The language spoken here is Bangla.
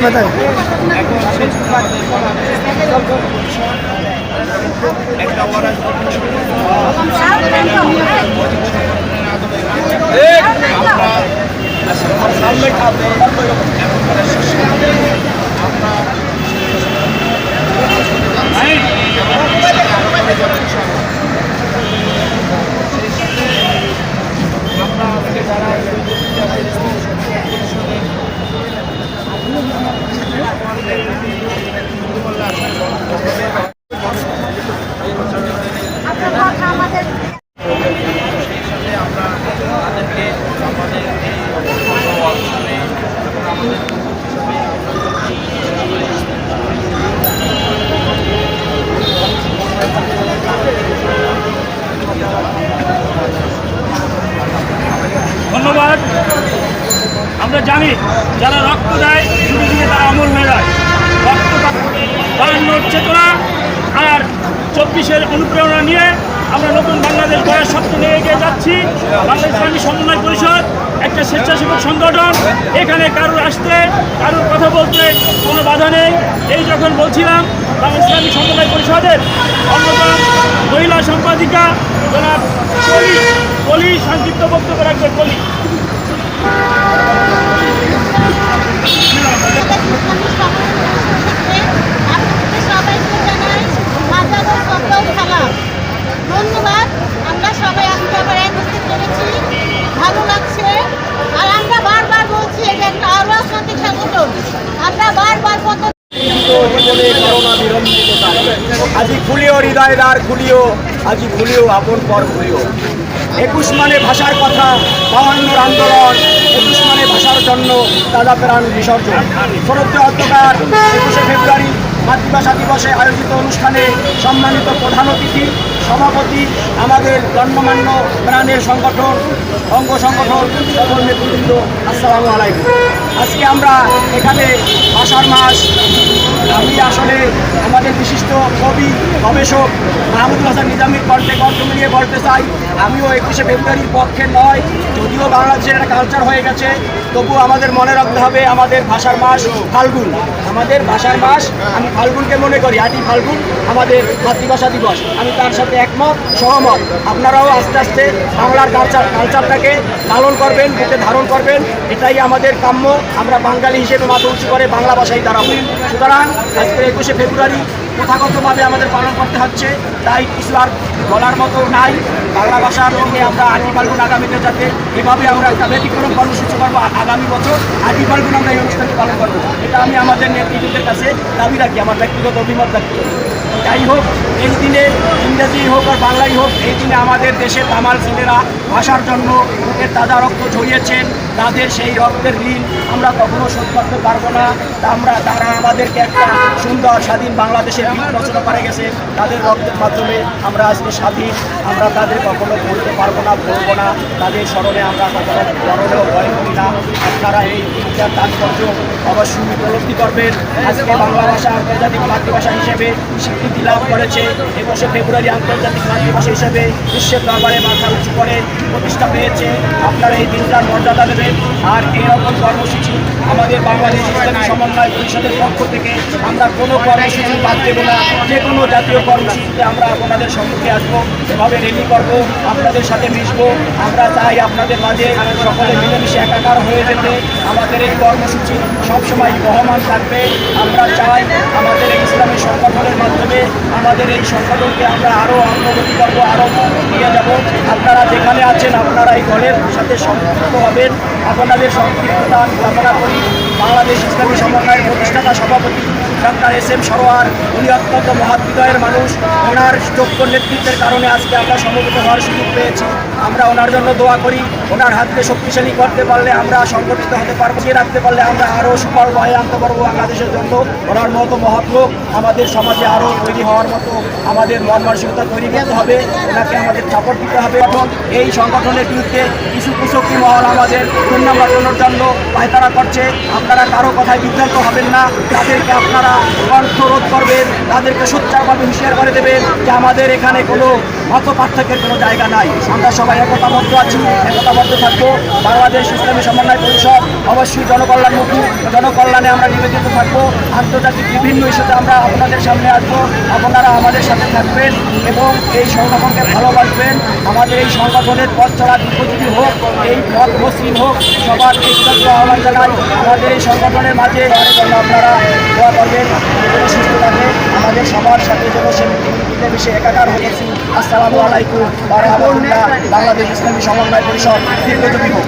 কোথায় একটা ওয়ারাস আমাদের তাদেরকে আমাদের ধন্যবাদ। আমরা জানি যারা রক্ত দেয় ধীরে ধীরে তারা অমর হয়ে যায়। রক্ত চেতনা আর চব্বিশের অনুপ্রেরণা নিয়ে আমরা নতুন বাংলাদেশ গড়ার স্বপ্ন নিয়ে এগিয়ে যাচ্ছি। বাংলাদেশ ইসলামী সমন্বয় পরিষদ, একটা স্বেচ্ছাসেবক সংগঠন, এখানে কারোর আসতে, কারোর কথা বলতে কোনো বাধা নেই। এই যখন বলছিলাম বাংলাদেশ ইসলামী সমন্বয় পরিষদের অন্যতম মহিলা সম্পাদিকা জনাব কলি কলি সংক্ষিপ্ত বক্তব্য রাখবেন কলি সবাইকে জানাই আজাদ ও সফল সালাম ধন্যবাদ আমরা সবাই আজকে আবার একত্রিত করেছি ভালো লাগছে আর আমরা বারবার বলছি এটা একটা অরাজনৈতিক সংগঠন আমরা বারবার কত আজি খুলিও হৃদয় দ্বার খুলিও, আজি খুলিও আপন পর খুলিও একুশ মানে ভাষার কথা, বাহান্নর আন্দোলন, একুশ মানে ভাষার জন্য দাদা প্রাণ বিসর্জন। শরৎ অধ্যকার একুশে ফেব্রুয়ারি মাতৃভাষা দিবসে আয়োজিত অনুষ্ঠানে সম্মানিত প্রধান অতিথি, সভাপতি, আমাদের জন্মমান্য প্রাণের সংগঠন অঙ্গ সংগঠন সকল নেতৃবৃন্দ, আসসালামু আলাইকুম। আজকে আমরা এখানে ভাষার মাস, আমি আসলে আমাদের গবেষক মাহমুদুল হাসান নিজামীর কণ্ঠে কণ্ঠ মিলিয়ে বলতে চাই। আমিও একুশে ফেব্রুয়ারির পক্ষে নয়, যদিও বাংলাদেশের একটা কালচার হয়ে গেছে তবু আমাদের মনে রাখতে হবে আমাদের ভাষার মাস ফাল্গুন। আমাদের ভাষার মাস, আমি ফাল্গুনকে মনে করি আটি ফাল্গুন আমাদের মাতৃভাষা দিবস। আমি তার সাথে একমত, সহমত। আপনারাও আস্তে আস্তে বাংলার কালচার, কালচারটাকে লালন করবেন বুকে ধারণ করবেন, এটাই আমাদের কাম্য। আমরা বাঙালি হিসেবে মাথা উঁচু করে বাংলা ভাষায় দাঁড়াবো। সুতরাং আজকে একুশে ফেব্রুয়ারি প্রথাগতভাবে আমাদের পালন করতে হচ্ছে, তাই কিছু আর বলার মতো নাই। বাংলা ভাষার সঙ্গে আমরা আটি ফাল্গুন আগামীতে যাতে এভাবে আমরা একটা ব্যতিক্রম কর্মসূচি করব আগামী বছর আটি ফাল্গুন আমরা এই অনুষ্ঠানটি পালন করব। এটা আমি আমাদের নেতৃত্বের কাছে দাবি রাখি, আমার ব্যক্তিগত অভিমত রাখি যাই হোক, এই দিনে ইংরেজি হোক আর বাংলাই হোক, এই দিনে আমাদের দেশের তামাল ছেলেরা ভাষার জন্য তাজা রক্ত ঝরিয়েছেন। তাদের সেই রক্তের ঋণ আমরা কখনো শোধ করতে পারব না। আমরা, তারা আমাদেরকে একটা সুন্দর স্বাধীন বাংলাদেশের রচনা করে গেছে। তাদের রক্তের মাধ্যমে আমরা আজকে স্বাধীন। আমরা তাদের কখনো বলতে পারব না বলব না। তাদের স্মরণে আমরা কখনো ভয় করি না। আপনারা এই দিনটার তাৎপর্য অবশ্যই উপলব্ধি করবেন। আজকে বাংলা ভাষা আন্তর্জাতিক মাতৃভাষা হিসেবে স্বীকৃতি লাভ করেছে। একুশে ফেব্রুয়ারি আন্তর্জাতিক মাতৃভাষা হিসেবে বিশ্বের দরবারে মাথা উঁচু করে প্রতিষ্ঠা পেয়েছে। আপনারা এই দিনটার মর্যাদা দেবেন। আর এরকম কর্মসূচি আমাদের বাংলাদেশ ইসলামী সমন্বয় পরিষদের পক্ষ থেকে আমরা কোনো কর্মসূচি বাদ দেব না। যে কোনো জাতীয় কর্মসূচিতে আমরা আপনাদের সম্মুখে আসব, এভাবে রেলি করব, আপনাদের সাথে মিশবো। আমরা চাই আপনাদের মাঝে সকলে মিলেমিশে একাকার হয়ে যেতে। আমাদের এই কর্মসূচি সবসময় বহমান থাকবে। আমরা চাই আমাদের এই ইসলামী সংগঠনের মাধ্যমে আমাদের এই সংগঠনকে আমরা আরও অগ্রগতি করব আরও নিয়ে যাব। আপনারা যেখানে আছেন আপনারা এই দলের সাথে সম্পৃক্ত হবেন। আপনাদের সম্পৃক্ততা আমি কামনা করি। বাংলাদেশ ইসলামী সমন্বয়ের প্রতিষ্ঠাতা সভাপতি ডাক্তার এস এম সরোয়ার, উনি অত্যন্ত মহাবিদয়ের মানুষ। ওনার যোগ্য নেতৃত্বের কারণে আজকে আমরা সমবেত হওয়ার সুযোগ পেয়েছি। আমরা ওনার জন্য দোয়া করি। ওনার হাতকে শক্তিশালী করতে পারলে আমরা সংগঠিত হতে পারব যে রাখতে পারলে আমরা আরও সুফল বয়ে আনতে পারব বাংলাদেশের জন্য। ওনার মতো মহৎ আমাদের সমাজে আরও তৈরি হওয়ার মতো আমাদের মন মানসিকতা তৈরি করতে হবে। ওনাকে আমাদের সাপোর্ট দিতে হবে। এখন এই সংগঠনের বিরুদ্ধে কুশক্তি মহল আমাদের দুর্নাম বাড়ানোর জন্য পায়তারা করছে। আপনারা কারও কথায় বিভ্রান্ত হবেন না। তাদেরকে আপনারা কণ্ঠরোধ করবেন, তাদেরকে সোচ্চারভাবে হুঁশিয়ার করে দেবেন যে আমাদের এখানে কোনো মত পার্থক্যের কোনো জায়গা নাই। আমরা সবাই একতাবদ্ধ আছি, একতাবদ্ধ থাকব। বাংলাদেশ ইসলামী সমন্বয় পরিষদ, অবশ্যই জনকল্যাণমুখী, জনকল্যাণে আমরা নিবেদিত থাকব। আন্তর্জাতিক বিভিন্ন ইস্যুতে আমরা আপনাদের সামনে আসব। আপনারা আমাদের সাথে থাকবেন এবং এই সংগঠনকে ভালোবাসবেন। আমাদের এই সংগঠনের পথ চলা দীর্ঘজীবী হোক এই পথ মসৃণ হোক, সবার কৃতজ্ঞ আহ্বান জানাই। আমাদের এই সংগঠনের মাঝে যেন আপনারা দোয়া করবেন সুস্থ থাকে। আমাদের সবার সাথে যেন সে মিলেমিশে একাকার হয়েছি আসসালামু আলাইকুম। বাংলাদেশ ইসলামী সমন্বয় পরিষদ। হোক।